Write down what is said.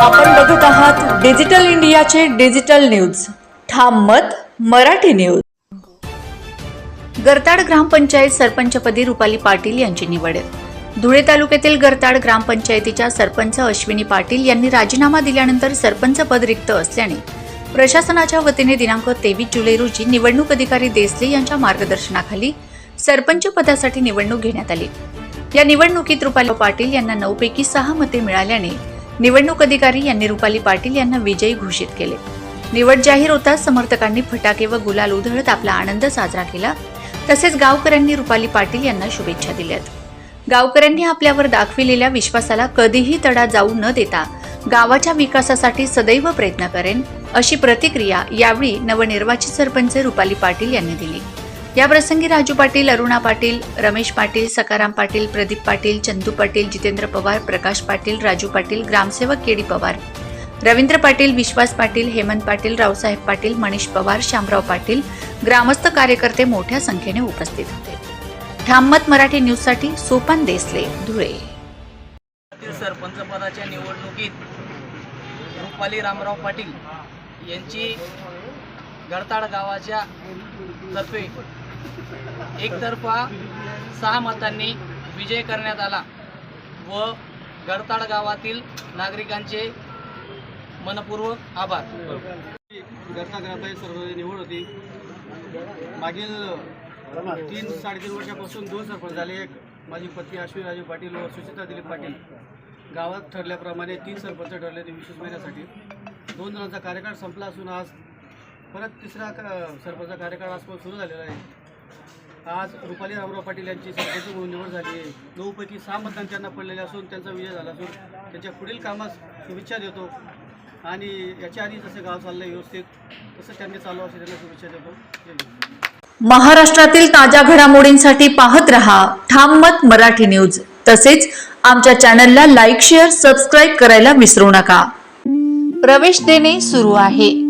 आपण बघत आहात डिजिटल इंडियाचे digital news. Tham Mat Marathi news. Gartad ग्रामपंचायत सरपंचपदी रुपाली पाटील यांची निवड. धुळे तालुक्यातील गरताड ग्रामपंचायतीच्या सरपंच अश्विनी पाटील यांनी राजीनामा दिल्यानंतर सरपंच पद रिक्त असल्याने प्रशासनाच्या वतीने दिनांक तेवीस जुलै रोजी निवडणूक अधिकारी देसले यांच्या मार्गदर्शनाखाली सरपंच पदासाठी निवडणूक घेण्यात आली. या निवडणुकीत रुपाली पाटील यांना नऊपैकी सहा मते मिळाल्याने निवडणूक अधिकारी यांनी रुपाली पाटील यांना विजयी घोषित केले. निवड जाहीर होताच समर्थकांनी फटाके व गुलाल उधळत आपला आनंद साजरा केला. तसेच गावकऱ्यांनी रुपाली पाटील यांना शुभेच्छा दिल्यात. गावकऱ्यांनी आपल्यावर दाखविलेल्या विश्वासाला कधीही तडा जाऊ न देता गावाच्या विकासासाठी सदैव प्रयत्न करेन अशी प्रतिक्रिया यावेळी नवनिर्वाचित सरपंच रुपाली पाटील यांनी दिली. याप्रसंगी राजू पाटील अरुणा पाटील रमेश पाटील सकाराम पाटील प्रदीप पाटील चंदू पाटील जितेंद्र पवार प्रकाश पाटील राजू पाटील ग्रामसेवक केडी पवार रवींद्र पाटील विश्वास पाटील हेमंत पाटील रावसाहेब पाटील मनीष पवार शामराव पाटील ग्रामस्थ कार्यकर्ते मोठ्या संख्येने उपस्थित होते. ठाममत मराठी न्यूजसाठी सोपान देसले धुळे. सरपंच पदाच्या निवडणुकीत रुपाली रामराव पाटील यांची गडताड गावाच्या तर्फे एकतर्फा सहा मतांनी विजय करण्यात आला व गडताड गावातील नागरिकांचे मनपूर्वक आभार. घरचा ग्रामपंचायत सर्व निवड होती. मागील तीन साडेतीन वर्षापासून दोन सरपंच झाले. एक माझी पत्नी अश्विनी राजू पाटील व सुचिता दिलीप पाटील. गावात ठरल्याप्रमाणे तीन सरपंच ठरले ते विशेष महिन्यासाठी. दोन जणांचा कार्यकाळ संपला असून आज परत तिसरा क- सरपंच कार्यकाळ आजपासून सुरू झालेला आहे. आज रुपाली रामराव पाटील यांची सरपंच म्हणून निवड झाली आहे. नऊपैकी सहा मतदान त्यांना पडलेले असून त्यांचा विजय झाला असून त्यांच्या पुढील कामास शुभेच्छा देतो. आणि याच्या आधी जसं गाव चाललं व्यवस्थित तसं त्यांनी चालू असेल त्यांना शुभेच्छा देतो. महाराष्ट्रातील ताज्या घडामोडींसाठी पाहत रहा ठाम मत मराठी न्यूज. तसेच आमच्या चॅनलला लाईक शेअर सबस्क्राईब करायला विसरू नका. प्रवेश देणे सुरू आहे.